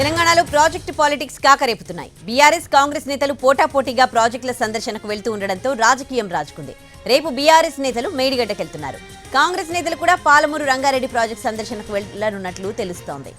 తెలంగాణలో project politics కాకరేపుతున్నాయి BRS Congress నేతలు పోటాపోటీగా ప్రాజెక్టుల సందర్శనకు వెళ్తూ ఉండడంతో రాజకీయం రాజుకుంది. రేపు బీఆర్ఎస్ నేతలు మేడిగడ్డకెళ్తున్నారు. కాంగ్రెస్ నేతలు కూడా పాలమూరు రంగారెడ్డి ప్రాజెక్టు సందర్శనకు వెళ్ళనున్నట్లు తెలుస్తోంది.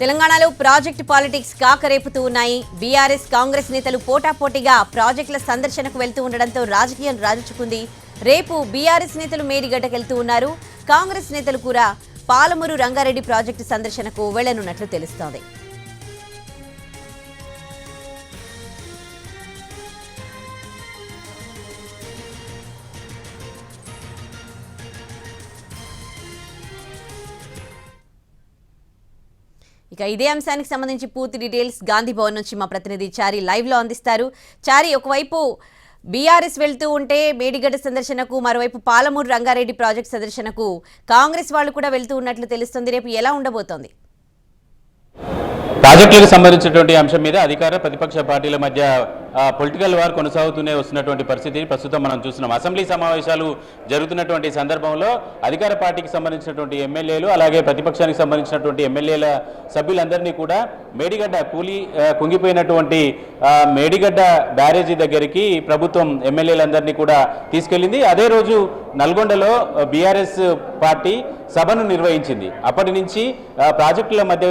తెలంగాణలో ప్రాజెక్టు పాలిటిక్స్ కాకరేపుతూ ఉన్నాయి. బీఆర్ఎస్ కాంగ్రెస్ నేతలు పోటాపోటీగా ప్రాజెక్టుల సందర్శనకు వెళ్తూ ఉండడంతో రాజకీయం రాజుచుకుంది. రేపు బీఆర్ఎస్ నేతలు మేడిగడ్డకెళ్తూ ఉన్నారు. కాంగ్రెస్ నేతలు కూడా పాలమూరు రంగారెడ్డి ప్రాజెక్టు సందర్శనకు వెళ్ళనున్నట్లు తెలుస్తోంది. ఇక ఇదే అంశానికి సంబంధించి పూర్తి డీటెయిల్స్ గాంధీ భవన్ నుంచి మా ప్రతినిధి చారి లైవ్లో అందిస్తారు. చారి ఒకవైపు బీఆర్ఎస్ వెళ్తూ ఉంటే మేడిగడ్డ సందర్శనకు మరోవైపు పాలమూరు రంగారెడ్డి ప్రాజెక్ట్ సందర్శనకు కాంగ్రెస్ వాళ్ళు కూడా వెళ్తూ ఉన్నట్లు తెలుస్తుంది. రేపు ఎలా ఉండబోతోంది? ప్రాజెక్టులకు సంబంధించినటువంటి అంశం మీద అధికార ప్రతిపక్ష పార్టీల మధ్య పొలిటికల్ వార్ కొనసాగుతూనే వస్తున్నటువంటి పరిస్థితి. ప్రస్తుతం మనం చూస్తున్నాం. అసెంబ్లీ సమావేశాలు జరుగుతున్నటువంటి సందర్భంలో అధికార పార్టీకి సంబంధించినటువంటి ఎమ్మెల్యేలు అలాగే ప్రతిపక్షానికి సంబంధించినటువంటి ఎమ్మెల్యేల సభ్యులందరినీ కూడా మేడిగడ్డ కూలి కుంగిపోయినటువంటి మేడిగడ్డ బ్యారేజీ దగ్గరికి ప్రభుత్వం ఎమ్మెల్యేలందరినీ కూడా తీసుకెళ్ళింది అదే రోజు నల్గొండలో బీఆర్ఎస్ పార్టీ సభను నిర్వహించింది. అప్పటి నుంచి ప్రాజెక్టుల మధ్య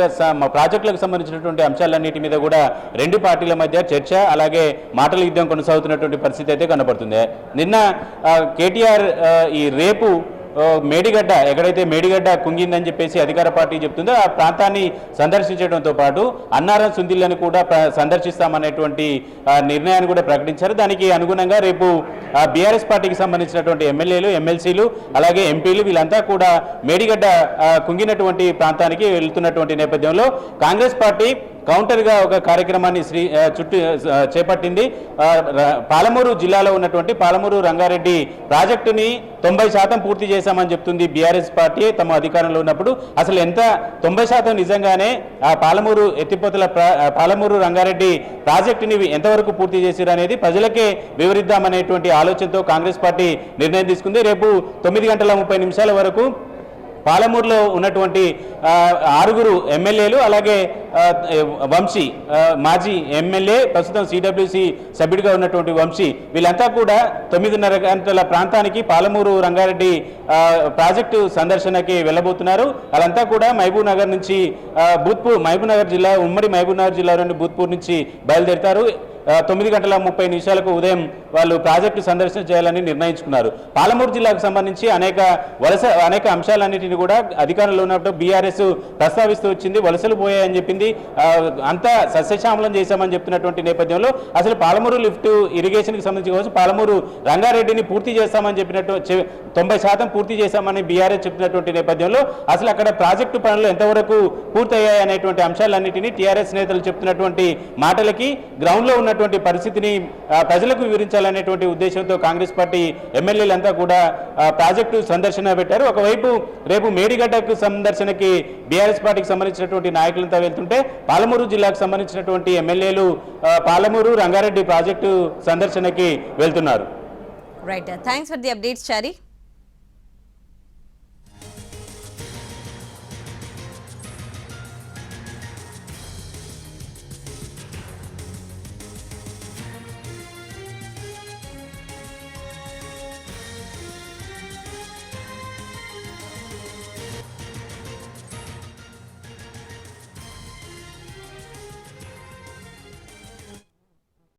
ప్రాజెక్టులకు సంబంధించినటువంటి అంశాలన్నిటి మీద కూడా రెండు పార్టీల మధ్య చర్చ అలాగే మాటల యుద్ధం కొనసాగుతున్నటువంటి పరిస్థితి అయితే కనబడుతుంది నిన్న కేటీఆర్ ఈ రేపు మేడిగడ్డ ఎక్కడైతే మేడిగడ్డ కుంగిందని చెప్పేసి అధికార పార్టీ చెప్తుందో ఆ ప్రాంతాన్ని సందర్శించడంతో పాటు అన్నారం సుందిల్లను కూడా సందర్శిస్తామనేటువంటి నిర్ణయాన్ని కూడా ప్రకటించారు. దానికి అనుగుణంగా రేపు బీఆర్ఎస్ పార్టీకి సంబంధించినటువంటి ఎమ్మెల్యేలు ఎమ్మెల్సీలు అలాగే ఎంపీలు వీళ్ళంతా కూడా మేడిగడ్డ కుంగినటువంటి ప్రాంతానికి వెళ్తున్నటువంటి నేపథ్యంలో కాంగ్రెస్ పార్టీ కౌంటర్గా ఒక కార్యక్రమాన్ని శ్రీ చుట్టూ చేపట్టింది. పాలమూరు జిల్లాలో ఉన్నటువంటి పాలమూరు రంగారెడ్డి ప్రాజెక్టుని తొంభై శాతం పూర్తి చేశామని చెప్తుంది బీఆర్ఎస్ పార్టీ తమ అధికారంలో ఉన్నప్పుడు. అసలు ఎంత? తొంభై శాతం నిజంగానే ఆ పాలమూరు ఎత్తిపోతల పాలమూరు రంగారెడ్డి ప్రాజెక్టుని ఎంతవరకు పూర్తి చేశారు అనేది ప్రజలకే వివరిద్దామనేటువంటి ఆలోచనతో కాంగ్రెస్ పార్టీ నిర్ణయం తీసుకుంది. రేపు తొమ్మిది గంటల ముప్పై నిమిషాల వరకు పాలమూరులో ఉన్నటువంటి ఆరుగురు ఎమ్మెల్యేలు అలాగే వంశీ మాజీ ఎమ్మెల్యే ప్రస్తుతం సిడబ్ల్యూసి సభ్యుడిగా ఉన్నటువంటి వంశీ వీళ్ళంతా కూడా తొమ్మిదిన్నర గంటల ప్రాంతానికి పాలమూరు రంగారెడ్డి ప్రాజెక్టు సందర్శనకి వెళ్ళబోతున్నారు. వాళ్ళంతా కూడా మహబూబ్ నగర్ నుంచి బూత్పూర్ మహబూబ్ నగర్ జిల్లా ఉమ్మడి మహబూబ్ నగర్ జిల్లా నుండి బూత్పూర్ నుంచి బయలుదేరుతారు. తొమ్మిది గంటల ముప్పై నిమిషాలకు ఉదయం వాళ్ళు ప్రాజెక్టు సందర్శన చేయాలని నిర్ణయించుకున్నారు. పాలమూరు జిల్లాకు సంబంధించి అనేక వలస అనేక అంశాలన్నింటినీ కూడా అధికారంలో ఉన్నప్పుడు బీఆర్ఎస్ ప్రస్తావిస్తూ వచ్చింది వలసలు పోయాయని చెప్పింది. అంతా సస్యశ్యామలం చేశామని చెప్తున్నటువంటి నేపథ్యంలో అసలు పాలమూరు లిఫ్ట్ ఇరిగేషన్కి సంబంధించి కావచ్చు పాలమూరు రంగారెడ్డిని పూర్తి చేస్తామని చెప్పినట్టు తొంభై శాతం పూర్తి చేశామని బీఆర్ఎస్ చెప్పినటువంటి నేపథ్యంలో అసలు అక్కడ ప్రాజెక్టు పనులు ఎంతవరకు పూర్తయ్యాయి అనేటువంటి అంశాలన్నింటినీ టీఆర్ఎస్ నేతలు చెప్తున్నటువంటి మాటలకి గ్రౌండ్లో ఉన్న ఉన్నటువంటి పరిస్థితిని ప్రజలకు వివరించాలనేటువంటి ఉద్దేశంతో కాంగ్రెస్ పార్టీ ఎమ్మెల్యేలంతా కూడా ప్రాజెక్టు సందర్శన పెట్టారు. ఒకవైపు రేపు మేడిగడ్డకు సందర్శనకి బీఆర్ఎస్ పార్టీకి సంబంధించినటువంటి నాయకులంతా వెళ్తుంటే పాలమూరు జిల్లాకు సంబంధించినటువంటి ఎమ్మెల్యేలు పాలమూరు రంగారెడ్డి ప్రాజెక్టు సందర్శనకి వెళ్తున్నారు. Right thanks for the updates Chari